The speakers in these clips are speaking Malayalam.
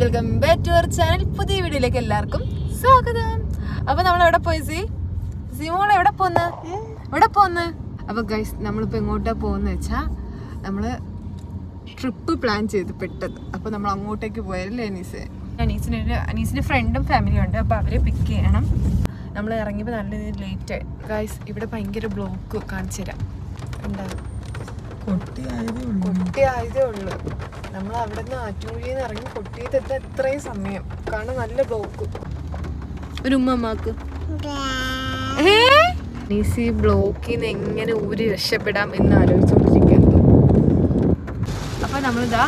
Welcome back to our channel. പുതിയ വീഡിയോയിലേക്ക് എല്ലാവർക്കും സ്വാഗതം. അപ്പൊ നമ്മൾ എവിടെ പോയി സി? സിമോൾ എവിടെ പോന്ന്? എവിടെ പോന്ന്? അപ്പൊ ഗൈസ് നമ്മളിപ്പോ എങ്ങോട്ടാ പോകുന്ന വെച്ചാ നമ്മൾ ട്രിപ്പ് പ്ലാൻ ചെയ്ത് പെട്ടത്. അപ്പൊ നമ്മൾ അങ്ങോട്ടേക്ക് പോയല്ലേ അനീസ്? അനീസിന് ഒരു അനീസിന്റെ ഫ്രണ്ടും ഫാമിലിയും ഉണ്ട്. അപ്പൊ അവരെ പിക്ക് ചെയ്യണം. നമ്മൾ ഇറങ്ങിയപ്പോൾ നല്ല ലേറ്റ് ആയി. ഗൈസ് ഇവിടെ ഭയങ്കര ബ്ലോക്ക് കാണിച്ചു തരാം കൊട്ടിയായതേ ഉള്ളൂ നമ്മൾ അവിടെ നിന്ന് ആറ്റുമൊഴിയിൽ നിന്ന് ഇറങ്ങി കൊട്ടിയത് എത്രയും സമയം. കാരണം നല്ല ബ്ലോക്ക്. ഒരു ഉമ്മമാക്ക് നീസി ബ്ലോക്കിൽ നിന്ന് എങ്ങനെ ഊരി രക്ഷപ്പെടാം എന്ന് ആലോചിച്ചുകൊണ്ടിരിക്കുന്നു അപ്പൊ നമ്മളിതാ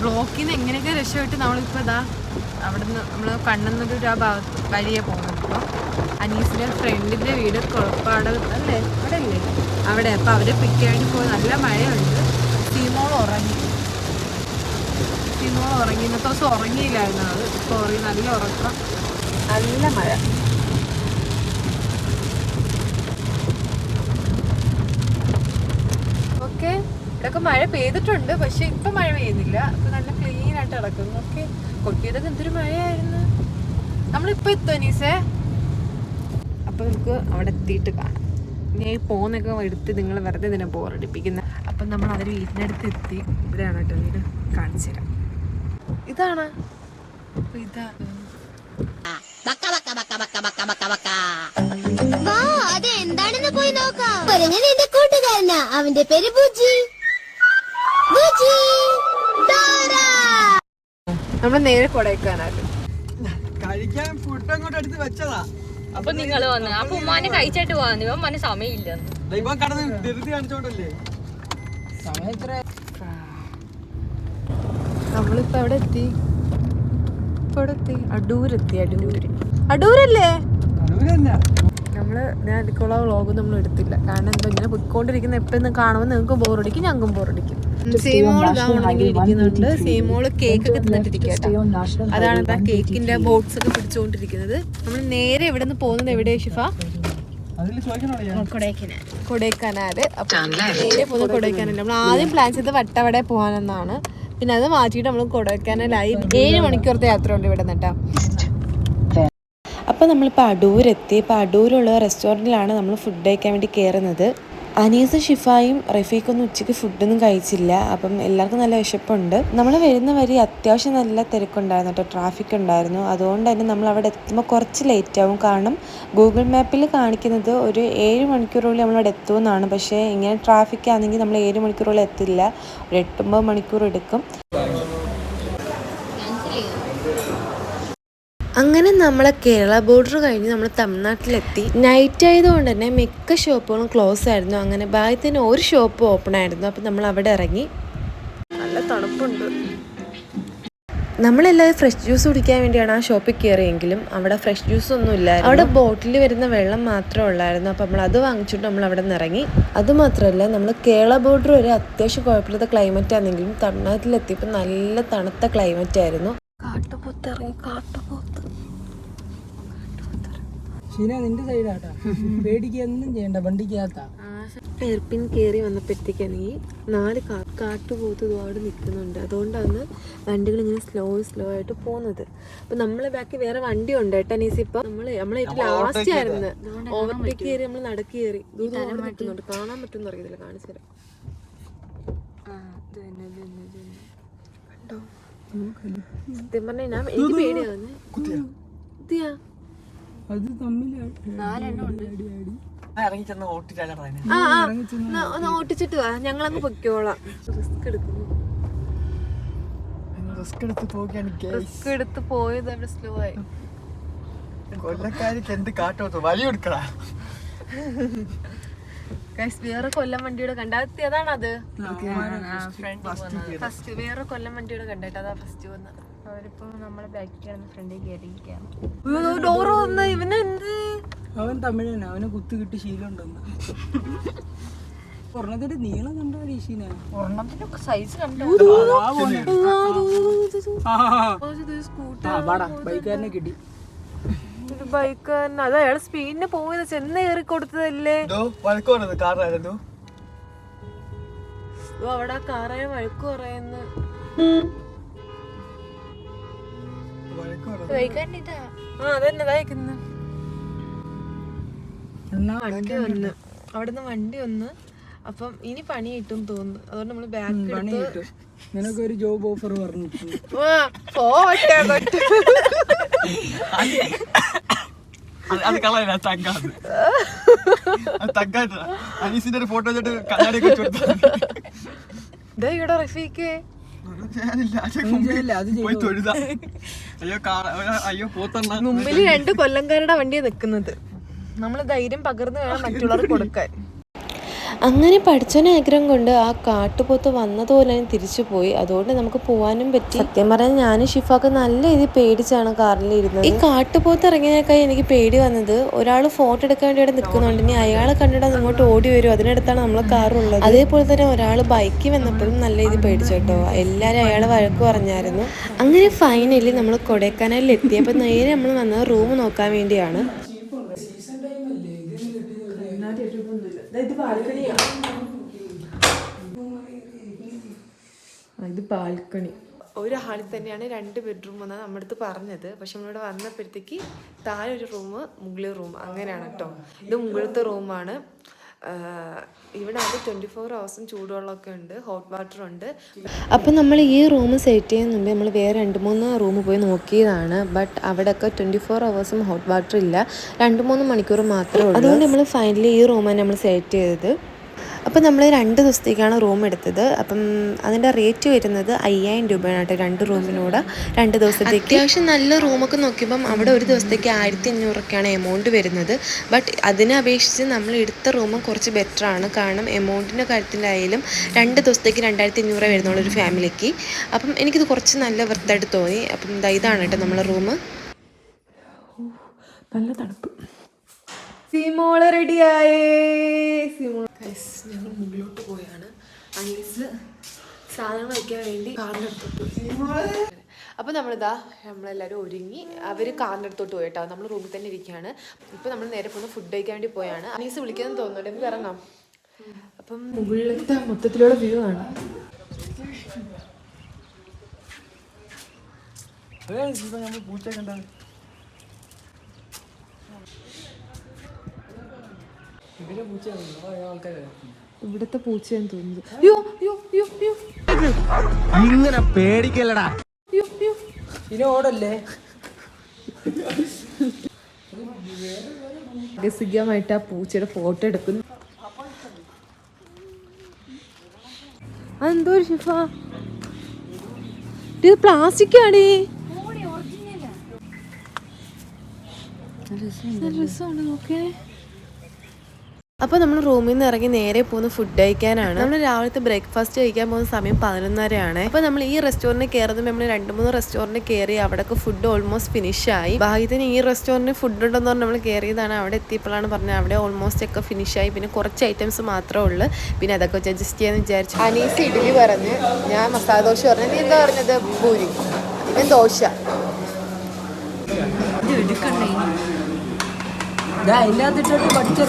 ബ്ലോക്കിൽ നിന്ന് എങ്ങനെയൊക്കെ രക്ഷപ്പെട്ട് നമ്മളിപ്പോ ഇതാ അവിടെ നിന്ന് നമ്മൾ കണ്ണുന്നൊരു ആ ഭാഗത്ത് വഴിയെ പോകുന്നത് ഇപ്പോൾ അനീസിന്റെ ഫ്രണ്ടിന്റെ വീട് കുഴപ്പാട് അല്ലേ? അവിടെ അല്ലേ അവിടെ. അപ്പൊ അവരെ പിക്ക് ആയിട്ട് പോയി. നല്ല മഴയുണ്ട്. സീമോൾ ഉറങ്ങി. സീമോൾ ഉറങ്ങി. ഇന്നത്തെ ദിവസം ഉറങ്ങിയില്ലായിരുന്നു അത്. സോറി നല്ല ഉറക്കം. നല്ല മഴ. ഓക്കെ ഇവിടെയൊക്കെ മഴ പെയ്തിട്ടുണ്ട്. പക്ഷെ ഇപ്പൊ മഴ പെയ്യുന്നില്ല. അപ്പൊ നല്ല ക്ലീൻ ആയിട്ട് കിടക്കുന്നു. ഓക്കെ കൊട്ടിയതൊക്കെ എന്തൊരു മഴയായിരുന്നു. നമ്മളിപ്പോ എത്തും അനീസേ? അപ്പൊ നമുക്ക് അവിടെ എത്തിയിട്ട് കാണാം. ഇനി പോകുന്നൊക്കെ എടുത്ത് നിങ്ങൾ വെറുതെ ഇതിനെ ബോറടിപ്പിക്കുന്ന അപ്പം നമ്മൾ അവർ വീട്ടിനടുത്ത് എത്തി. ഇവിടെയാണ് കേട്ടോ വീട് കാണിച്ചു തരാം. ഇതാണ്. അപ്പോൾ ഇതാണ് വാ അത് എന്താണെന്ന് പോയി നോക്കാം. കുരങ്ങൻ എന്റെ കൂട്ടുകാരനാ. അവന്റെ പേര് ബുജി. നമ്മൾ നേരെ കൊടൈക്കാനാല്. കഴിക്കാൻ ഫുഡ് അങ്ങോട്ട് എടുത്ത് വെച്ചതാ. അപ്പൊ നിങ്ങൾ വന്ന്. അപ്പൊ ഉമ്മാനെ കഴിച്ചിട്ട് പോവാന്ന് ഇവൻ മന സമയമില്ല. നമ്മളിപ്പോ എവിടെ എത്തി? ഇപ്പൊ എവിടെ എത്തി? അടൂരെത്തി അടൂര്. അടൂരല്ലേ. നമ്മൾ ഞാൻ അടുക്കള വ്ളോഗ് നമ്മൾ എടുത്തില്ല. കാരണം എന്താ ഇങ്ങനെ പൊയ്ക്കൊണ്ടിരിക്കുന്ന എപ്പോഴും കാണുമ്പോൾ നിങ്ങൾക്ക് ബോറടിക്കും ഞങ്ങൾക്കും ബോറടിക്കും സീമോൾ കേക്ക് ഒക്കെ തിന്നിട്ടിരിക്കട്ടോ. അതാണ് ഇതാ കേക്കിന്റെ ബോക്സ് ഒക്കെ പിടിച്ചുകൊണ്ടിരിക്കുന്നത് നമ്മൾ നേരെ ഇവിടെ നിന്ന് പോകുന്നത് എവിടെ ഷിഫ? കൊടൈക്കനാല്. അപ്പൊ നേരെ പോകുന്നത് കൊടൈക്കനാൽ നമ്മൾ ആദ്യം പ്ലാൻ ചെയ്ത് വട്ടവടെ പോകാനെന്നാണ് പിന്നെ അത് മാറ്റിയിട്ട് നമ്മൾ കൊടൈക്കനാലായി ഏഴ് മണിക്കൂറത്തെ യാത്ര ഉണ്ട് ഇവിടെ നിന്നിട്ടാ അപ്പോൾ നമ്മളിപ്പോൾ അടൂരെത്തി. ഇപ്പോൾ അടൂരുള്ള റെസ്റ്റോറന്റിലാണ് നമ്മൾ ഫുഡ് കഴിക്കാൻ വേണ്ടി കയറുന്നത് അനീസും ഷിഫായും റഫീഖൊന്നും ഉച്ചയ്ക്ക് ഫുഡൊന്നും കഴിച്ചില്ല. അപ്പം എല്ലാവർക്കും നല്ല വിശപ്പുണ്ട്. നമ്മൾ വരുന്ന വരി അത്യാവശ്യം നല്ല തിരക്കുണ്ടായിരുന്നു കേട്ടോ. ട്രാഫിക് ഉണ്ടായിരുന്നു. അതുകൊണ്ട് തന്നെ നമ്മൾ അവിടെ എത്തുമ്പോൾ കുറച്ച് ലേറ്റ് ആവും. കാരണം ഗൂഗിൾ മാപ്പിൽ കാണിക്കുന്നത് ഒരു ഏഴ് മണിക്കൂറുള്ളിൽ നമ്മളവിടെ എത്തുമെന്നാണ്. പക്ഷേ ഇങ്ങനെ ട്രാഫിക് ആണെങ്കിൽ നമ്മൾ ഏഴ് മണിക്കൂറുള്ളിൽ എത്തില്ല. ഒരു എട്ടൊമ്പത് മണിക്കൂർ എടുക്കും. അങ്ങനെ നമ്മളെ കേരള ബോർഡർ കഴിഞ്ഞ് നമ്മൾ തമിഴ്നാട്ടിലെത്തി. നൈറ്റ് ആയതുകൊണ്ട് തന്നെ മിക്ക ഷോപ്പുകളും ക്ലോസ് ആയിരുന്നു. അങ്ങനെ ഭാഗ്യത്തിന് ഒരു ഷോപ്പ് ഓപ്പൺ ആയിരുന്നു. അപ്പം നമ്മൾ അവിടെ ഇറങ്ങി. നല്ല തണുപ്പുണ്ട്. നമ്മളെല്ലാവരും ഫ്രഷ് ജ്യൂസ് കുടിക്കാൻ വേണ്ടിയാണ് ആ ഷോപ്പിൽ കയറിയെങ്കിലും അവിടെ ഫ്രഷ് ജ്യൂസ് ഒന്നും ഇല്ലായിരുന്നു. അവിടെ ബോട്ടിൽ വരുന്ന വെള്ളം മാത്രമേ ഉള്ളായിരുന്നു. അപ്പോൾ നമ്മൾ അത് വാങ്ങിച്ചിട്ട് നമ്മൾ അവിടെ നിന്ന് ഇറങ്ങി. അത് മാത്രമല്ല നമ്മൾ കേരള ബോർഡർ ഒരു അത്യാവശ്യം കുഴപ്പമില്ലാത്ത ക്ലൈമറ്റ് ആണെങ്കിലും തമിഴ്നാട്ടിലെത്തിയപ്പോൾ നല്ല തണുത്ത ക്ലൈമറ്റ് ആയിരുന്നു. കാട്ടുപുത്തിറങ്ങി കാട്ടു ഷീന നിന്റെ സൈഡാട്ടാ. പേടിക്ക് ഒന്നും ചെയ്യണ്ട വണ്ടിക്കകത്താ. എയർപിൻ കയറി വന്നപ്പോഴത്തേക്കാണെങ്കിൽ നാല് കാ കാട്ടുപോത്ത് ഒരുപാട് നിൽക്കുന്നുണ്ട്. അതുകൊണ്ടാണ് വണ്ടികൾ ഇങ്ങനെ സ്ലോ സ്ലോ ആയിട്ട് പോകുന്നത്. അപ്പൊ നമ്മളെ ബാക്കി വേറെ വണ്ടി ഉണ്ട് കേട്ടോ നീസി ഇപ്പൊ. നമ്മൾ നമ്മളെ ഏറ്റവും ലാസ്റ്റ് ആയിരുന്നു. ഓവർടേക്ക് കയറി നമ്മൾ നടക്കി കയറി ദൂരം നിൽക്കുന്നുണ്ട്. കാണാൻ പറ്റുമെന്ന് അറിയത്തില്ല. കാണിച്ചു തരാം. കണ്ടോ? സത്യം പറഞ്ഞാൽ ഞാൻ എനിക്ക് പേടിയാവുന്നേ ഇതെയാ അത് തമ്മിൽ ഓട്ടിച്ചാലേ ഓട്ടിച്ചിട്ട് വാ. ഞങ്ങളങ്ങ് പൊക്കോളാം റിസ്ക് എടുക്കുന്നു. റിസ്ക് എടുത്ത് റിസ്ക് എടുത്ത് പോയത് അവിടെ സ്ലോ ആയി. കൊല്ലക്കാരിക്ക് എന്ത് കാട്ടോത്തു വലി കൊടുക്കടാ. Guys, വേറെ കൊല്ലം വണ്ടിയുടെ കണ്ട അതാണ് അത് ഫസ്റ്റ് വേറെ കൊല്ലം വണ്ടിയുടെ കണ്ടിട്ട് അതാ ഫസ്റ്റ് വന്ന അവരിപ്പോ നമ്മളെ ബാക്കിൽ ഫ്രണ്ടിൽ കയറിയിരിക്കുകയാണ് ഡോറ് വന്ന. ഇവന് എന്ത്? അവൻ തമിഴനാ. അവനെ കുത്തു കിട്ടി ശീലമുണ്ടെന്ന്. സ്വർണത്തിന്റെ ഒരെണ്ണത്തിന്റെ നീളം കണ്ടോ ഒരെണ്ണത്തിന്റെ സൈസ് കണ്ടു? വാടാ ബൈക്കാരനെ കിട്ടി. ബൈക്ക് അത് അയാൾ സ്പീഡിന് പോയത് ചെന്ന് കയറി കൊടുത്തതല്ലേ? കാറായിരുന്നു അവിടെ കാറായ വഴക്ക് പറയുന്നു. വണ്ടി വന്ന് അവിടുന്ന് വണ്ടി ഒന്ന് അപ്പം ഇനി പണി കിട്ടും തോന്നുന്നു. അതുകൊണ്ട് നമ്മൾ ബാക്ക് പണി കിട്ടും. നിനക്കൊരു ജോബ് ഓഫർ പറഞ്ഞു. അത് തങ്കാത് അനീസിന്റെ ഒരു ഫോട്ടോ വെച്ചിട്ട് ഇവിടെ റഫീക്ക് മുമ്പിൽ രണ്ട് കൊല്ലംകാരുടെ വണ്ടിയാണ് നിക്കുന്നത്. നമ്മൾ ധൈര്യം പകർന്നു വേണം മറ്റുള്ളവർക്ക് കൊടുക്കാൻ. അങ്ങനെ പഠിച്ചോനെ ആഗ്രഹം കൊണ്ട് ആ കാട്ടുപോത്ത് വന്നതുപോലെ തന്നെ തിരിച്ചു പോയി. അതുകൊണ്ട് നമുക്ക് പോകാനും പറ്റി. സത്യം പറഞ്ഞാൽ ഞാൻ ഷിഫാക്ക് നല്ല രീതിയിൽ പേടിച്ചാണ് കാറിൽ ഇരുന്നത്. ഈ കാട്ടുപോത്ത് ഇറങ്ങിയതിനേക്കായി എനിക്ക് പേടി വന്നത് ഒരാൾ ഫോട്ടോ എടുക്കാൻ വേണ്ടി അവിടെ നിൽക്കുന്നുണ്ട്. ഇനി അയാളെ കണ്ടിട്ട് അങ്ങോട്ട് ഓടി വരും. അതിനടുത്താണ് നമ്മളെ കാറുള്ളത് അതേപോലെ തന്നെ ഒരാൾ ബൈക്കിൽ വന്നപ്പോഴും നല്ല രീതിയിൽ പേടിച്ചു കേട്ടോ. എല്ലാവരും അയാളെ വഴക്ക് പറഞ്ഞായിരുന്നു. അങ്ങനെ ഫൈനലി നമ്മൾ കൊടൈക്കനാലിൽ എത്തിയപ്പോൾ നേരെ നമ്മൾ വന്നത് റൂം നോക്കാൻ വേണ്ടിയാണ്. ഇത് ബാൽക്കണി ഒരു ഹാളിൽ തന്നെയാണ് രണ്ട് ബെഡ്റൂം എന്നാണ് നമ്മുടെ അടുത്ത് പറഞ്ഞത്. പക്ഷെ നമ്മളിവിടെ വന്നപ്പോഴത്തേക്ക് താഴെ ഒരു റൂം മുകളിൽ റൂം അങ്ങനെയാണ് കേട്ടോ. ഇത് മുകളിലത്തെ റൂമാണ്. ഇവിടെ അത് ട്വന്റി ഫോർ ഹവേഴ്സും ചൂടുവെള്ളമൊക്കെ ഉണ്ട് ഹോട്ട് വാട്ടർ ഉണ്ട്. അപ്പം നമ്മൾ ഈ റൂം സെറ്റ് ചെയ്യുന്നുണ്ട് നമ്മൾ വേറെ രണ്ട് മൂന്ന് റൂം പോയി നോക്കിയതാണ്. ബട്ട് അവിടെയൊക്കെ ട്വന്റി ഫോർ ഹവേഴ്സും ഹോട്ട് വാട്ടർ ഇല്ല. രണ്ട് മൂന്ന് മണിക്കൂർ മാത്രമേ ഉള്ളൂ. അതുകൊണ്ട് നമ്മൾ ഫൈനലി ഈ റൂമാണ് നമ്മൾ സെറ്റ് ചെയ്തത്. അപ്പം നമ്മൾ രണ്ട് ദിവസത്തേക്കാണ് റൂം എടുത്തത്. അപ്പം അതിന്റെ റേറ്റ് വരുന്നത് അയ്യായിരം രൂപയാണ് കേട്ടോ രണ്ട് റൂമിനൂടെ. രണ്ട് ദിവസത്തേക്ക്. അത്യാവശ്യം നല്ല റൂമൊക്കെ നോക്കിയപ്പം അവിടെ ഒരു ദിവസത്തേക്ക് ആയിരത്തി അഞ്ഞൂറൊക്കെയാണ് എമൗണ്ട് വരുന്നത്. ബട്ട് അതിനെ അപേക്ഷിച്ച് നമ്മൾ എടുത്ത റൂം കുറച്ച് ബെറ്ററാണ് ആണ്. കാരണം എമൗണ്ടിന്റെ കാര്യത്തിലായാലും രണ്ട് ദിവസത്തേക്ക് രണ്ടായിരത്തി അഞ്ഞൂറ് വരുന്നുള്ളൂ ഒരു ഫാമിലിക്ക്. അപ്പം എനിക്കിത് കുറച്ച് നല്ല വൃത്തായിട്ട് തോന്നി. അപ്പം ഇതാണ് കേട്ടോ നമ്മളെ റൂം. നല്ല തണുപ്പ്. സീമോൾ റെഡിയായേ. സീമോൾ ഞങ്ങൾ മുകളിലോട്ട് പോയാണ്. അനീസ് സാധനങ്ങൾ വയ്ക്കാൻ വേണ്ടി കാറിന്റെ അടുത്തോട്ട് അപ്പോൾ നമ്മളിതാ നമ്മളെല്ലാവരും ഒരുങ്ങി. അവർ കാറിന്റെ അടുത്തോട്ട് പോയി കേട്ടോ. നമ്മൾ റൂമിൽ തന്നെ ഇരിക്കുകയാണ്. ഇപ്പോൾ നമ്മൾ നേരെ പോകുന്ന ഫുഡ് കഴിക്കാൻ വേണ്ടി പോയാണ്. അനീസ് വിളിക്കാന്ന് തോന്നുന്നുണ്ട് നമുക്ക് ഇറങ്ങാം. അപ്പം മുകളിലത്തെ മൊത്തത്തിലുള്ള വ്യൂ ആണ് നമ്മൾ പൂച്ച കണ്ടാ ഇവിടുത്തെ പൂച്ചയെന്ന് തോന്നുന്നത് അയ്യോ അയ്യോ അയ്യോ അയ്യോ. ഇങ്ങനെ പേടിക്കല്ലടാ. അയ്യോ അയ്യോ. ഇനി ഓടല്ലേ? രസികമായിട്ട് ആ പൂച്ചയുടെ ഫോട്ടോ എടുക്കുന്നു. അതെന്തോ ഷിഫ ഇത് പ്ലാസ്റ്റിക് ആണ്. രസമാണ് നോക്കേ അപ്പോൾ നമ്മൾ റൂമിൽ നിന്ന് ഇറങ്ങി നേരെ പോകുന്ന ഫുഡ് കഴിക്കാനാണ്. നമ്മൾ രാവിലത്തെ ബ്രേക്ക്ഫാസ്റ്റ് കഴിക്കാൻ പോകുന്ന സമയം പതിനൊന്നരയാണ്. അപ്പോൾ നമ്മൾ ഈ റെസ്റ്റോറന്റ് കയറുന്നത് നമ്മൾ രണ്ട് മൂന്ന് റെസ്റ്റോറന്റ് കയറി അവിടെയൊക്കെ ഫുഡ് ഓൾമോസ്റ്റ് ഫിനിഷ് ആയി. ഭാഗ്യത്തിന് ഈ റെസ്റ്റോറന്റ് ഫുഡ് ഉണ്ടെന്ന് പറഞ്ഞ് നമ്മൾ കയറിയതാണ് അവിടെ എത്തിയപ്പോഴാണ് പറഞ്ഞത് അവിടെ ഓൾമോസ്റ്റ് ഒക്കെ ഫിനിഷ് ആയി. പിന്നെ കുറച്ച് ഐറ്റംസ് മാത്രമേ ഉള്ളൂ. പിന്നെ അതൊക്കെ വെച്ച് അഡ്ജസ്റ്റ് ചെയ്യാന്ന് വിചാരിച്ചു. അനീസ് ഇഡ്ഡലി പറഞ്ഞ്. ഞാൻ മസാല ദോശ പറഞ്ഞു. നീ എന്താ പറഞ്ഞത്? പൂരി. പിന്നെ ദോശ. ദാ പഠിച്ചു.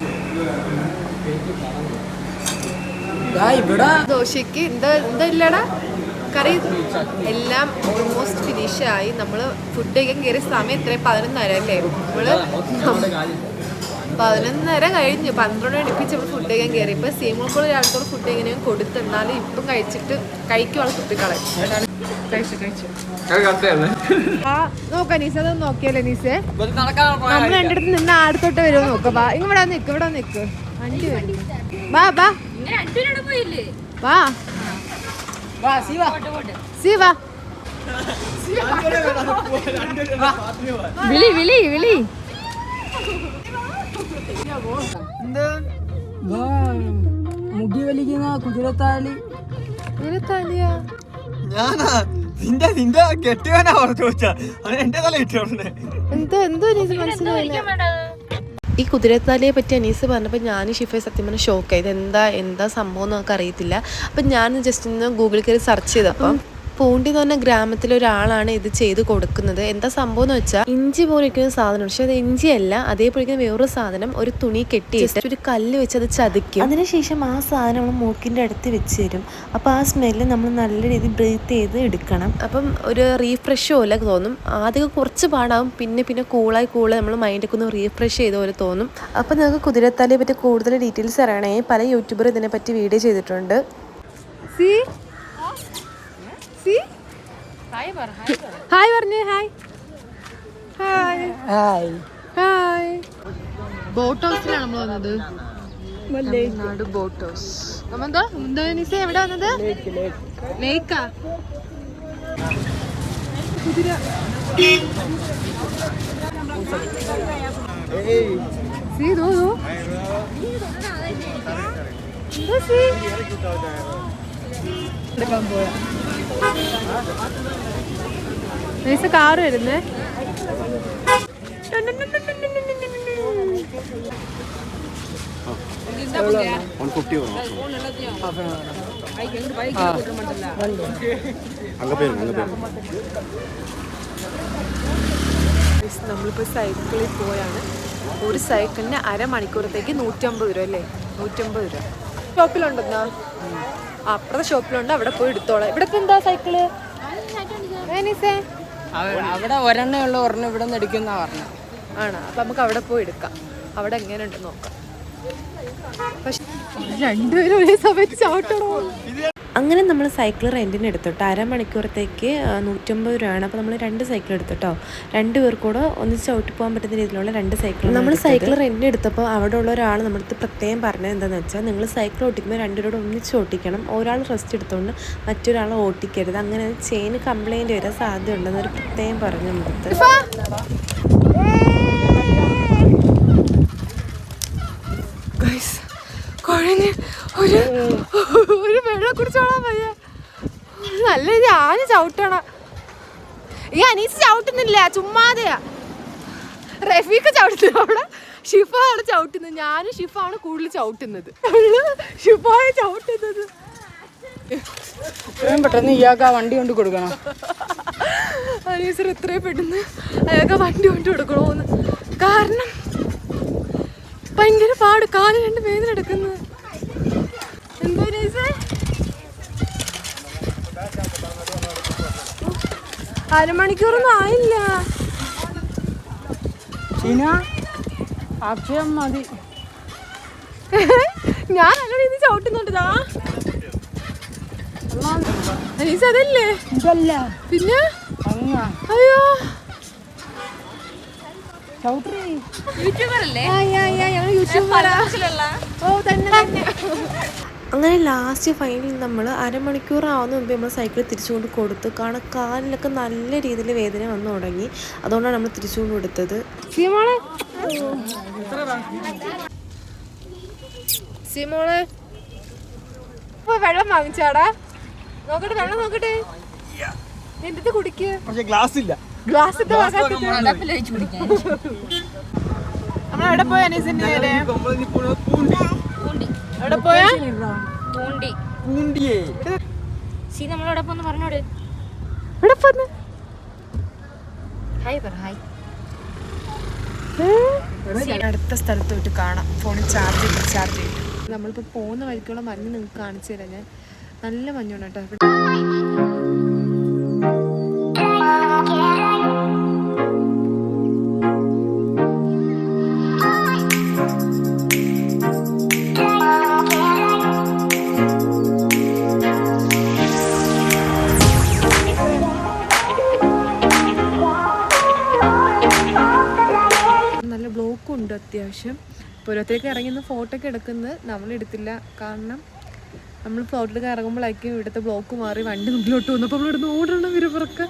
ഇവിടെ ദോശയ്ക്ക് എന്താ എന്താ ഇല്ലടാ? കറി എല്ലാം ഓൾമോസ്റ്റ് ഫിനിഷ് ആയി. നമ്മൾ ഫുഡ് കഴിക്കാൻ കയറിയ സമയം ഇത്രയും പതിനൊന്നര അല്ലേ? നമ്മൾ പതിനൊന്നര കഴിഞ്ഞു. പന്ത്രണ്ട് അടുപ്പിച്ച് നമ്മൾ ഫുഡ് കഴിക്കാൻ കയറി ഇപ്പൊ സീമോൾക്കുള്ള രാവിലത്തോട് ഫുഡ് എങ്ങനെയും കൊടുത്ത് എന്നാലും ഇപ്പം കഴിച്ചിട്ട് കഴിക്കുവാണ് കുട്ടികളെ. നോക്കാം നീസ അതൊന്ന് നോക്കിയല്ലേ നീസേ നമ്മൾ രണ്ടിടത്ത് നിന്ന് ആടത്തോട്ട് വരുമോ നോക്കാം. ഇവിടെ നിക്ക് ഇവിടെ നിക്ക്. വണ്ടി വരും വാ വാ. വാ. വാ സീവ സീവ വിളി വിളി വിളി. മുടി വലിക്കുന്ന കുതിരത്താലി. കുതിരത്താലിയാ? ഞാനാ നിന്റെ നിന്റെ കെട്ടിയവനാ പറഞ്ഞു ചോദിച്ചാ. അത് എന്റെ തല ഇട്ടോണ്ടേ എന്തോ എന്തോ നീ മനസ്സിലായില്ല. ഈ കുതിരത്താലിയെ പറ്റി അനീസ് പറഞ്ഞപ്പോൾ ഞാൻ ഷിഫയെ സത്യം പറഞ്ഞ ഷോക്കായി ഇത് എന്താ എന്താ സംഭവം എന്ന് നമുക്ക് അറിയത്തില്ല. അപ്പം ഞാൻ ജസ്റ്റ് ഒന്ന് ഗൂഗിളിൽ കയറി സെർച്ച് ചെയ്തപ്പം പൂണ്ടി എന്ന് പറഞ്ഞ ഗ്രാമത്തിലെ ഒരാളാണ് ഇത് ചെയ്ത് കൊടുക്കുന്നത്. എന്താ സംഭവം എന്ന് വെച്ചാൽ ഇഞ്ചി പോലിരിക്കുന്ന സാധനം പക്ഷെ അത് ഇഞ്ചിയല്ല അതേപോലെ അതേപോലിരിക്കുന്ന വേറൊരു സാധനം ഒരു തുണി കെട്ടിയിട്ട് ഒരു കല്ല് വെച്ച് അത് ചതിക്കും. അതിനുശേഷം ആ സാധനം നമ്മൾ മൂക്കിന്റെ അടുത്ത് വെച്ച് തരും. അപ്പോൾ ആ സ്മെല്ല് നമ്മൾ നല്ല രീതിയിൽ ബ്രീത്ത് ചെയ്ത് എടുക്കണം. അപ്പം ഒരു റീഫ്രഷ് പോലെ തോന്നും. ആദ്യം കുറച്ച് പാടാവും. പിന്നെ പിന്നെ കൂളായി കൂളായി നമ്മൾ മൈൻഡൊക്കെ ഒന്ന് റീഫ്രഷ് ചെയ്ത പോലെ തോന്നും. അപ്പോൾ നിങ്ങൾക്ക് കുതിരത്താലിയെ പറ്റി കൂടുതൽ ഡീറ്റെയിൽസ് അറിയണമെങ്കിൽ പല യൂട്യൂബർ ഇതിനെപ്പറ്റി വീഡിയോ ചെയ്തിട്ടുണ്ട്. സി? ഹായ് പറഞ്ഞേ hi. Hi. Hi. Hi. Boat ഹൗസിലാണ് നമ്മൾ വന്നത്. Tamil Nadu boat house. നമ്മ എന്താ നിസ എവിടെ വന്നത്? ലേക്കാ കുതിര സീ ദോ ദോ സീ. എടുക്കാൻ പോയാ നൈസ് കാറ് വരുന്നേ. നമ്മളിപ്പോ സൈക്കിളിൽ പോയാണ്. ഒരു സൈക്കിളിന് അരമണിക്കൂറത്തേക്ക് നൂറ്റമ്പത് രൂപ അല്ലേ? നൂറ്റമ്പത് രൂപ. ഷോപ്പിലുണ്ടെന്നാ അപ്പുറത്തെ ഷോപ്പിലുണ്ട്. അവിടെ പോയി എടുത്തോളാം. ഇവിടെ എന്താ സൈക്കിൾ അവിടെ ഒരെണ്ണേ ഉള്ളു. ഒരെണ്ണം ഇവിടെ നിന്ന് എടുക്കുന്ന പറഞ്ഞു. ആണോ? അപ്പൊ നമുക്ക് അവിടെ പോയി എടുക്കാം. അവിടെ എങ്ങനെയുണ്ട് നോക്കാം. പക്ഷെ രണ്ടുപേരും ഒരേ സമയത്ത് ചവിട്ടണോ. അങ്ങനെ നമ്മൾ സൈക്കിൾ റെന്റിന് എടുത്തിട്ടോ അരമണിക്കൂറത്തേക്ക് നൂറ്റമ്പത് രൂപയാണ്. അപ്പോൾ നമ്മൾ രണ്ട് സൈക്കിൾ എടുത്തിട്ടോ രണ്ട് പേർക്കൂടെ കൂടെ ഒന്നിച്ച് ചവിട്ടി പോകാൻ പറ്റുന്ന രീതിയിലുള്ള രണ്ട് സൈക്കിൾ നമ്മൾ സൈക്കിൾ റെന്റിന് എടുത്തപ്പോൾ അവിടെ ഉള്ള ഒരാൾ നമ്മുടെ അടുത്ത് പ്രത്യേകം പറഞ്ഞത് എന്താണെന്ന് വെച്ചാൽ നിങ്ങൾ സൈക്കിൾ ഓട്ടിക്കുമ്പോൾ രണ്ടുപേരോട് ഒന്നിച്ച് ഓട്ടിക്കണം. ഒരാൾ റെസ്റ്റ് എടുത്തുകൊണ്ട് മറ്റൊരാൾ ഓട്ടിക്കരുത്. അങ്ങനെ ചെയിൻ കംപ്ലൈന്റ് വരാൻ സാധ്യത ഉണ്ടെന്ന് ഒരു പ്രത്യേകം പറഞ്ഞു നമ്മുടെ അടുത്ത്. ഗൈസ് കുഴഞ്ഞ് ഒരു ഒരു വെള്ളം കുടിച്ചോളാൻ വയ്യ. നല്ല ഞാൻ ചവിട്ടണം. ഈ അനീസ് ചവിട്ടുന്നില്ല ചുമ്മാതെയാ. റഫീഖ് ചവിട്ടുന്നു അവിടെ ഷിഫാണ് ചവിട്ടുന്നത്. ഞാനും ഷിഫാണ് കൂടുതൽ ചവിട്ടുന്നത്. ഷിഫാണ് ചവിട്ടുന്നത്. ഇത്രയും പെട്ടെന്ന് ഇയാൾക്ക് ആ വണ്ടി കൊണ്ട് കൊടുക്കണം. അനീസർ എത്രയും പെട്ടെന്ന് അയാൾക്ക് വണ്ടി കൊണ്ട് കൊടുക്കണോന്ന്. കാരണം ഭയങ്കര പാട്. കാൽ രണ്ട് വേദന എടുക്കുന്നത് എന്തോ അരമണിക്കൂറൊന്നും ആയില്ല. അക്ഷയം മതി. ഞാൻ നല്ല രീതിയിൽ ചവിട്ടുന്നുണ്ടതാ അതല്ലേ? പിന്നെ? അയ്യോ ചവിട്ടറി യൂട്യൂബർ അല്ലേ ആയി, ആയി, ആയി, ഞങ്ങൾ യൂട്യൂബറാ. ഓ തന്നെ തന്നെ അങ്ങനെ ലാസ്റ്റ് ഫൈനൽ നമ്മൾ അരമണിക്കൂർ ആവുന്ന മുമ്പ് നമ്മൾ സൈക്കിൾ തിരിച്ചുകൊണ്ട് കൊടുത്തു കാരണം കാലിലൊക്കെ നല്ല രീതിയിൽ വേദന വന്നു തുടങ്ങി. അതുകൊണ്ടാണ് നമ്മൾ തിരിച്ചുകൊണ്ട് കൊടുത്തത്. സിമോളെ. വെള്ളം വാങ്ങിച്ചാടാ. നോക്കട്ടെ വെള്ളം നോക്കട്ടെ. നിന്റെ കുടിക്ക്. പക്ഷെ ഗ്ലാസ് ഇല്ല. ഗ്ലാസ് ഇട്ട് നമ്മൾ എവിടെ പോയ അനീസിന്റെ എവിടെ പോയാ? പൂണ്ടി. പൂണ്ടിയേ. സി നമ്മളോടൊപ്പം ഒന്ന് പറഞ്ഞോട്. എവിടെ പോന്ന്? ഹായ് പറ ഹായ്. അടുത്ത സ്ഥലത്ത് വിട്ട് കാണാം. ഫോണിൽ ചാർജ് ചെയ്ത് ചാർജ് ചെയ്ത്. നമ്മളിപ്പോൾ പോകുന്ന വഴിക്കുള്ള മഞ്ഞ് നിങ്ങൾക്ക് കാണിച്ചു തരാം ഞാൻ. നല്ല മഞ്ഞുണ്ട് കേട്ടോ. അത്യാവശ്യം. ഇപ്പോൾ ഓരോരുത്തരൊക്കെ ഇറങ്ങി ഫോട്ടോ ഒക്കെ എടുക്കുന്നത് നമ്മൾ എടുത്തില്ല. കാരണം നമ്മൾ ഫ്ലോട്ടിലൊക്കെ ഇറങ്ങുമ്പോഴായിരിക്കും ഇവിടുത്തെ ബ്ലോക്ക് മാറി വണ്ടി മുമ്പിലോട്ട് വന്നപ്പോൾ നമ്മൾ നമ്മളിവിടുന്ന് ഓടണം ഇവരൊക്കെ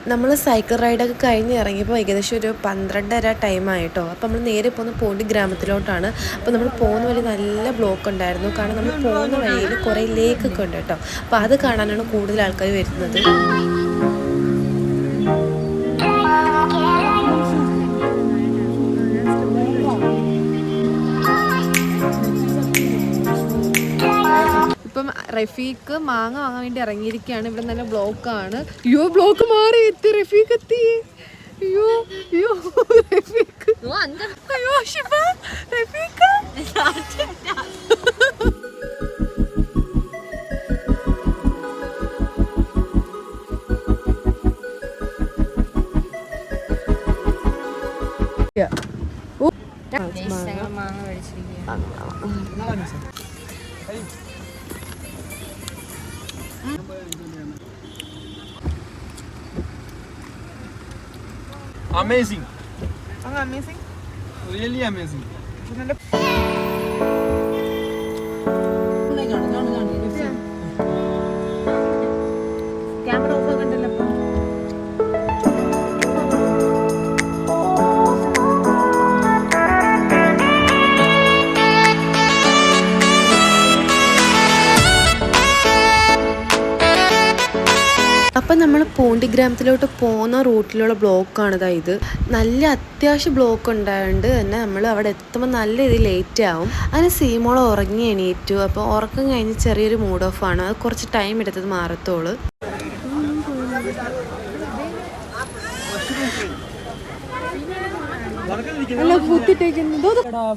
നമ്മൾ സൈക്കിൾ റൈഡൊക്കെ കഴിഞ്ഞ് ഇറങ്ങിയപ്പോൾ ഏകദേശം ഒരു പന്ത്രണ്ടര ടൈം ആയിട്ടോ. അപ്പോൾ നമ്മൾ നേരെ പോകുന്ന പോണ്ടി ഗ്രാമത്തിലോട്ടാണ്. അപ്പോൾ നമ്മൾ പോകുന്ന വഴി നല്ല ബ്ലോക്ക് ഉണ്ടായിരുന്നു. കാരണം നമ്മൾ പോകുന്ന വഴിയിൽ കുറേ ലേക്കൊക്കെ ഉണ്ട് കേട്ടോ. അപ്പോൾ അത് കാണാനാണ് കൂടുതൽ ആൾക്കാർ വരുന്നത്. ഇപ്പം റഫീക്ക് മാങ്ങ വാങ്ങാൻ വേണ്ടി ഇറങ്ങിയിരിക്കുകയാണ്. ഇവിടെ നല്ല ബ്ലോക്കാണ്. അയ്യോ ബ്ലോക്ക് മാറി. എത്തി റഫീക്ക് എത്തി. അയ്യോ അയ്യോ റഫീക്ക് അയ്യോ ഷിഫ റഫീക്ക് മാങ്ങ മേടിച്ചിരിക്കുക അമേസിംഗ് റിയലി അമേസിംഗ് പൂണ്ടി ഗ്രാമത്തിലോട്ട് പോകുന്ന റൂട്ടിലുള്ള ബ്ലോക്കാണ് ഇതാ ഇത്. നല്ല അത്യാവശ്യം ബ്ലോക്ക് ഉണ്ടായതുകൊണ്ട് തന്നെ നമ്മൾ അവിടെ എത്തുമ്പോൾ നല്ല രീതിയിൽ ലേറ്റ് ആവും. അങ്ങനെ സീമോൾ ഉറങ്ങി എണീറ്റു. അപ്പോൾ ഉറക്കം കഴിഞ്ഞ് ചെറിയൊരു മൂഡ് ഓഫ് ആണ്. അത് കുറച്ച് ടൈം എടുത്തത് മാറത്തോളൂ.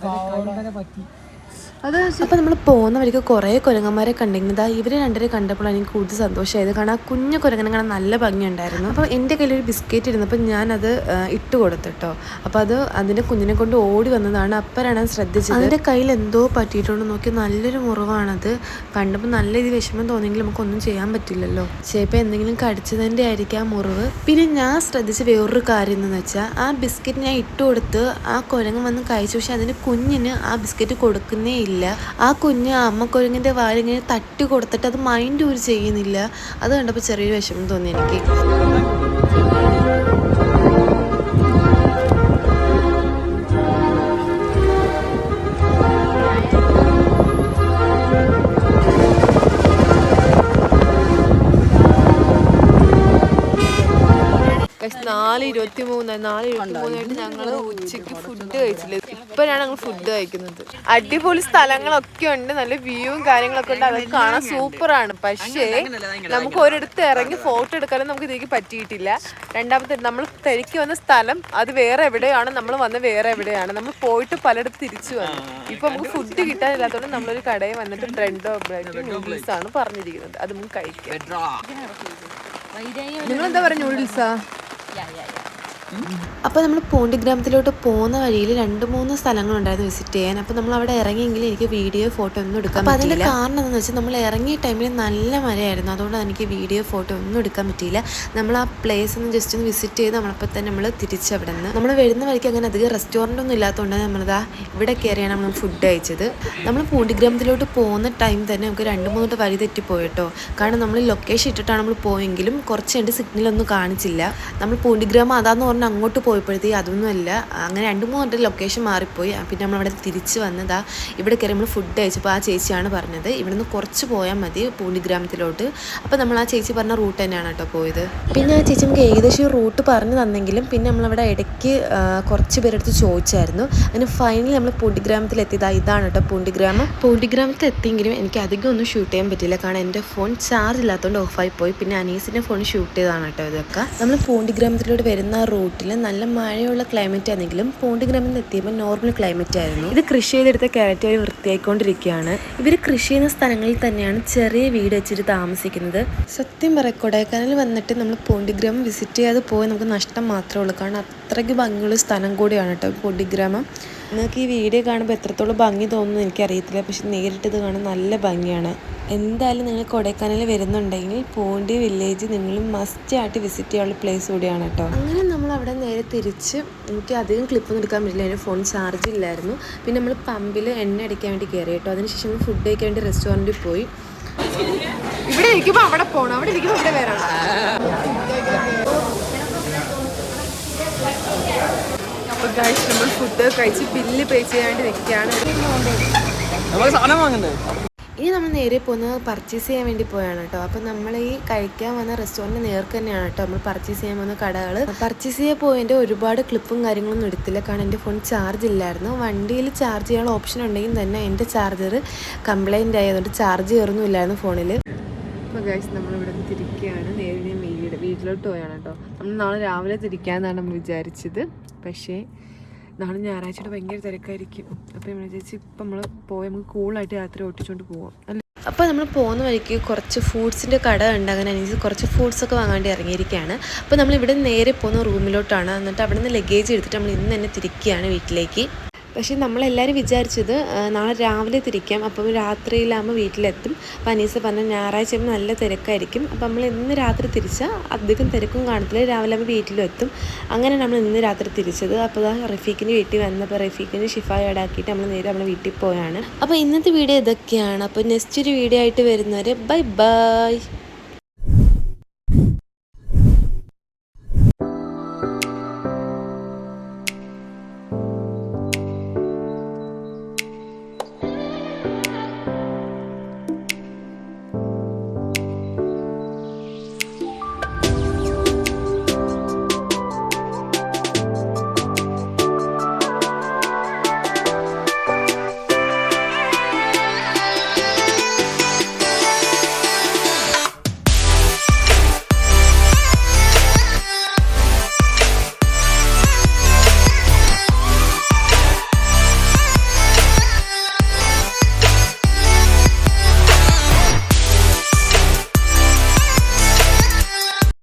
പാവം പറ്റി. അത് അപ്പോൾ നമ്മൾ പോകുന്ന വഴിക്ക് കുറേ കുരങ്ങന്മാരെ കണ്ടെങ്കിൽ ഇതാ ഇവരെ രണ്ടുപേരെ കണ്ടപ്പോഴാണ് എനിക്ക് കൂടുതൽ സന്തോഷമായത് കാരണം ആ കുഞ്ഞു കുരങ്ങനെ കാണാൻ നല്ല ഭംഗിയുണ്ടായിരുന്നു. അപ്പോൾ എന്റെ കയ്യിൽ ഒരു ബിസ്ക്കറ്റ് ഇരുന്നപ്പോൾ ഞാനത് അത് ഇട്ട് കൊടുത്തിട്ടോ അപ്പോൾ അത് അതിന്റെ കുഞ്ഞിനെ കൊണ്ട് ഓടി വന്നതാണ് അപ്പോഴാണ് ഞാൻ ശ്രദ്ധിച്ചത്. അതിന്റെ കയ്യിൽ എന്തോ പറ്റിയിട്ടുണ്ട് നോക്കി നല്ലൊരു മുറിവാണത്. കണ്ടപ്പോൾ നല്ല രീതിയിൽ വിഷമം തോന്നിയെങ്കിൽ നമുക്കൊന്നും ചെയ്യാൻ പറ്റില്ലല്ലോ. ചിലപ്പോൾ എന്തെങ്കിലും കടിച്ചതിന്റെ ആയിരിക്കും ആ മുറിവ്. പിന്നെ ഞാൻ ശ്രദ്ധിച്ച വേറൊരു കാര്യം എന്ന് വെച്ചാൽ ആ ബിസ്ക്കറ്റ് ഞാൻ ഇട്ട് കൊടുത്ത് ആ കുരങ്ങ് വന്ന് കഴിച്ചു പക്ഷെ അതിന്റെ കുഞ്ഞിന് ആ ബിസ്ക്കറ്റ് കൊടുക്കുന്നേ ഇല്ല. ആ കുഞ്ഞ് അമ്മ കുരങ്ങിന്റെ വാലിങ്ങനെ തട്ടി കൊടുത്തിട്ട് അത് മൈൻഡ് ഒരു ചെയ്യുന്നില്ല. അത് കണ്ടപ്പോൾ ചെറിയൊരു വിഷമം തോന്നി എനിക്ക്. നാല് ഇരുപത്തി മൂന്ന് നാല് ഇരുപത്തി മൂന്നായിട്ട് ഞങ്ങൾ ഉച്ചയ്ക്ക് ഫുഡ് കഴിച്ചില്ല. ഇപ്പോഴാണ് ഞങ്ങൾ ഫുഡ് കഴിക്കുന്നത്. അടിപൊളി സ്ഥലങ്ങളൊക്കെ ഉണ്ട് നല്ല വ്യൂവും കാര്യങ്ങളൊക്കെ ഉണ്ട്. അതൊക്കെ കാണാൻ സൂപ്പറാണ്. പക്ഷേ നമുക്ക് ഒരിടത്ത് ഇറങ്ങി ഫോട്ടോ എടുക്കാനും നമുക്ക് ഇതിലേക്ക് പറ്റിയിട്ടില്ല. രണ്ടാമത്തെ നമ്മൾ തിരക്കി വന്ന സ്ഥലം അത് വേറെ എവിടെയാണ്? നമ്മൾ വന്ന വേറെ എവിടെയാണ്? നമ്മൾ പോയിട്ട് പലയിടത്ത് തിരിച്ചു വന്നു. ഇപ്പൊ നമുക്ക് ഫുഡ് കിട്ടാനില്ലാത്തതുകൊണ്ട് നമ്മളൊരു കടയിൽ വന്നിട്ട് ബ്രെഡോ ബ്രെഡ് നൂഡിൽസ് ആണ് പറഞ്ഞിരിക്കുന്നത്. അത് നമുക്ക് കഴിക്കാം. നിങ്ങൾ എന്താ പറയുക നൂഡിൽസാ അപ്പോൾ നമ്മൾ പൂണ്ടി ഗ്രാമത്തിലോട്ട് പോകുന്ന വഴിയിൽ രണ്ട് മൂന്ന് സ്ഥലങ്ങളുണ്ടായിരുന്നു വിസിറ്റ് ചെയ്യാൻ. അപ്പോൾ നമ്മൾ അവിടെ ഇറങ്ങിയെങ്കിൽ എനിക്ക് വീഡിയോ ഫോട്ടോ ഒന്നും എടുക്കാൻ അപ്പോൾ അതിന്റെ കാരണം എന്താണെന്ന് വെച്ചാൽ നമ്മൾ ഇറങ്ങിയ ടൈമിൽ നല്ല മഴയായിരുന്നു. അതുകൊണ്ട് എനിക്ക് വീഡിയോ ഫോട്ടോ ഒന്നും എടുക്കാൻ പറ്റിയില്ല. നമ്മൾ ആ പ്ലേസ് ഒന്ന് ജസ്റ്റ് ഒന്ന് വിസിറ്റ് ചെയ്ത് നമ്മളപ്പോൾ തന്നെ നമ്മൾ തിരിച്ചവിടെ നിന്ന് നമ്മൾ വരുന്ന വഴിക്ക് അങ്ങനെ അധികം റെസ്റ്റോറന്റ് ഒന്നും ഇല്ലാത്തതുകൊണ്ട് നമ്മളിതാ ഇവിടെ കയറിയാണ് നമ്മൾ ഫുഡ് കഴിച്ചത്. നമ്മൾ പൂണ്ടി ഗ്രാമത്തിലോട്ട് പോകുന്ന ടൈം തന്നെ നമുക്ക് രണ്ട് മൂന്ന് വഴി തെറ്റിപ്പോയിട്ടോ. കാരണം നമ്മൾ ലൊക്കേഷൻ ഇട്ടിട്ടാണ് നമ്മൾ പോയെങ്കിലും കുറച്ച് സിഗ്നൽ സിഗ്നലൊന്നും കാണിച്ചില്ല. നമ്മൾ പൂണ്ടിഗ്രാമം അതാന്ന് പറഞ്ഞ് അങ്ങോട്ട് പോയപ്പോഴത്തേക്ക് അതൊന്നുമല്ല. അങ്ങനെ രണ്ട് മൂന്ന് വട്ടം ലൊക്കേഷൻ മാറിപ്പോയി. പിന്നെ നമ്മൾ അവിടെ തിരിച്ച് വന്നതാ ഇവിടെ കയറി നമ്മൾ ഫുഡ് കഴിച്ചപ്പോൾ ആ ചേച്ചിയാണ് പറഞ്ഞത്. ഇവിടെ നിന്ന് കുറച്ച് പോയാൽ മതി പൂണ്ടിഗ്രാമത്തിലോട്ട് അപ്പോൾ നമ്മൾ ആ ചേച്ചി പറഞ്ഞ റൂട്ട് തന്നെയാണ് കേട്ടോ പോയത്. പിന്നെ ആ ചേച്ചി നമുക്ക് ഏകദേശം റൂട്ട് പറഞ്ഞു തന്നെങ്കിലും പിന്നെ നമ്മളവിടെ ഇടയ്ക്ക് കുറച്ച് പേരെടുത്ത് ചോദിച്ചായിരുന്നു. അങ്ങനെ ഫൈനലി നമ്മൾ പൂണ്ടിഗ്രാമത്തിൽ എത്തിയതാ ഇതാണ് കേട്ടോ പൂണ്ടിഗ്രാമം പൂണ്ടിഗ്രാമത്തിൽ എത്തിയെങ്കിലും എനിക്ക് അധികം ഒന്നും ഷൂട്ട് ചെയ്യാൻ പറ്റില്ല കാരണം എന്റെ ഫോൺ ചാർജ് ഇല്ലാത്തതുകൊണ്ട് ഓഫായി പോയി. പിന്നെ അനീസിന്റെ ഫോൺ ഷൂട്ട് ചെയ്തതാണ് കേട്ടോ ഇതൊക്കെ. നമ്മൾ പൂണ്ടിഗ്രാമത്തിലൂടെ വരുന്ന റൂട്ടിൽ നല്ല മഴയുള്ള ക്ലൈമറ്റ് ആണെങ്കിലും പൂണ്ടിഗ്രാമത്തിൽ എത്തിയപ്പോൾ നോർമൽ ക്ലൈമറ്റ് ആയിരുന്നു. ഇത് കൃഷി ചെയ്തെടുത്ത ക്യാരറ്റ് അവർ വൃത്തിയായിക്കൊണ്ടിരിക്കുകയാണ്. ഇവർ കൃഷി ചെയ്യുന്ന സ്ഥലങ്ങളിൽ തന്നെയാണ് ചെറിയ വീട് വെച്ചിട്ട് താമസിക്കുന്നത്. സത്യം പറയാം കൊടൈക്കനാൽ വന്നിട്ട് നമ്മൾ പൂണ്ടിഗ്രാമം വിസിറ്റ് ചെയ്യാതെ പോയി നമുക്ക് നഷ്ടം മാത്രമേ ഉള്ളൂ. കാരണം അത്രയ്ക്ക് ഭംഗിയുള്ള സ്ഥലം കൂടിയാണ് കേട്ടോ പൂണ്ടിഗ്രാമം. നിങ്ങൾക്ക് ഈ വീഡിയോ കാണുമ്പോൾ എത്രത്തോളം ഭംഗി തോന്നുന്നു എനിക്കറിയത്തില്ല. പക്ഷെ നേരിട്ട് ഇത് കാണാൻ നല്ല ഭംഗിയാണ്. എന്തായാലും നിങ്ങൾ കൊടൈക്കനാൽ വരുന്നുണ്ടെങ്കിൽ പോണ്ടി വില്ലേജ് നിങ്ങൾ മസ്റ്റ് ആയിട്ട് വിസിറ്റ് ചെയ്യാനുള്ള പ്ലേസ് കൂടിയാണ് കേട്ടോ. അങ്ങനെ നമ്മൾ അവിടെ നേരെ തിരിച്ച് എനിക്ക് അധികം ക്ലിപ്പൊന്നും എടുക്കാൻ പറ്റില്ല. എന്റെ ഫോൺ ചാർജ് ഇല്ലായിരുന്നു. പിന്നെ നമ്മൾ പമ്പിൽ എണ്ണ അടിക്കാൻ വേണ്ടി കയറി കേട്ടോ. അതിനുശേഷം നമ്മൾ ഫുഡ് കഴിക്കാൻ വേണ്ടി റെസ്റ്റോറന്റിൽ പോയി. ഇവിടെ ഇരിക്കുമ്പോൾ അവിടെ പോകണം അവിടെ ഇരിക്കുമ്പോൾ ഇവിടെ വരണം അപ്പോൾ നമ്മൾ ഫുഡ് കഴിച്ച് ബില്ല് പേ ചെയ്യാൻ വേണ്ടി നിൽക്കുകയാണ് നമ്മൾ സാധനം വാങ്ങണ്ടേ ഇനി നമ്മൾ നേരെ പോകുന്നത് പർച്ചേസ് ചെയ്യാൻ വേണ്ടി പോയാണ് കേട്ടോ. അപ്പം നമ്മൾ ഈ കഴിക്കാൻ വന്ന റെസ്റ്റോറന്റ് നേർക്ക് തന്നെയാണ് കേട്ടോ നമ്മൾ പർച്ചേസ് ചെയ്യാൻ വന്ന കടകൾ പർച്ചേസ് ചെയ്യാൻ പോയതിന്റെ ഒരുപാട് ക്ലിപ്പും കാര്യങ്ങളൊന്നും എടുത്തില്ല. കാരണം എന്റെ ഫോൺ ചാർജ് ഇല്ലായിരുന്നു. വണ്ടിയിൽ ചാർജ് ചെയ്യാനുള്ള ഓപ്ഷൻ ഉണ്ടെങ്കിൽ തന്നെ എന്റെ ചാർജർ കംപ്ലൈന്റ് ആയതുകൊണ്ട് ചാർജ് കയറുന്നില്ലായിരുന്നു ഫോണിൽ അപ്പോൾ ഗൈസ് നമ്മളിവിടെ നിന്ന് തിരിക്കുകയാണ് നേരെ ഞാൻ വീട് വീട്ടിലോട്ട് പോയാണ് കേട്ടോ. നമ്മൾ നാളെ രാവിലെ തിരിക്കാമെന്നാണ് നമ്മൾ വിചാരിച്ചത്. പക്ഷേ നാളെ ഞായറാഴ്ചയുടെ ഭയങ്കര തിരക്കായിരിക്കും. അപ്പോൾ നമ്മൾ ചേച്ചി ഇപ്പം നമ്മൾ പോയി നമുക്ക് കൂളായിട്ട് രാത്രി ഓട്ടിച്ചുകൊണ്ട് പോവാം. അല്ലേ? അപ്പോൾ നമ്മൾ പോകുന്ന വഴിക്ക് കുറച്ച് ഫുഡ്സിന്റെ കട ഉണ്ട് അങ്ങനെ അനുസരിച്ച് കുറച്ച് ഫുഡ്സൊക്കെ വാങ്ങാൻ വേണ്ടി ഇറങ്ങിയിരിക്കുകയാണ് അപ്പോൾ നമ്മൾ ഇവിടെ നേരെ പോകുന്ന റൂമിലോട്ടാണ് എന്നിട്ട് അവിടെ നിന്ന് ലഗേജ് എടുത്തിട്ട് നമ്മൾ ഇന്ന് തന്നെ തിരിക്കുകയാണ് വീട്ടിലേക്ക്. പക്ഷേ നമ്മളെല്ലാവരും വിചാരിച്ചത് നാളെ രാവിലെ തിരിക്കാം അപ്പം രാത്രിയിലാകുമ്പോൾ വീട്ടിലെത്തും. അപ്പോൾ അനീസ പറഞ്ഞ ഞായറാഴ്ച ആകുമ്പോൾ നല്ല തിരക്കായിരിക്കും. അപ്പോൾ നമ്മൾ ഇന്ന് രാത്രി തിരിച്ചാൽ അധികം തിരക്കും കാണത്തില്ല. രാവിലെ ആകുമ്പോൾ വീട്ടിലും എത്തും അങ്ങനെ നമ്മൾ ഇന്ന് രാത്രി തിരിച്ചത്. അപ്പോൾ ദാ റഫീഖിന്റെ വീട്ടിൽ വന്നപ്പോൾ റഫീഖിന് ഷിഫായി ഈടാക്കിയിട്ട് നമ്മൾ നേരെ നമ്മുടെ വീട്ടിൽ പോയാണ്. അപ്പോൾ ഇന്നത്തെ വീഡിയോ ഇതൊക്കെയാണ്. അപ്പോൾ നെക്സ്റ്റ് ഒരു വീഡിയോ ആയിട്ട് വരുന്നവരെ ബൈ ബൈ.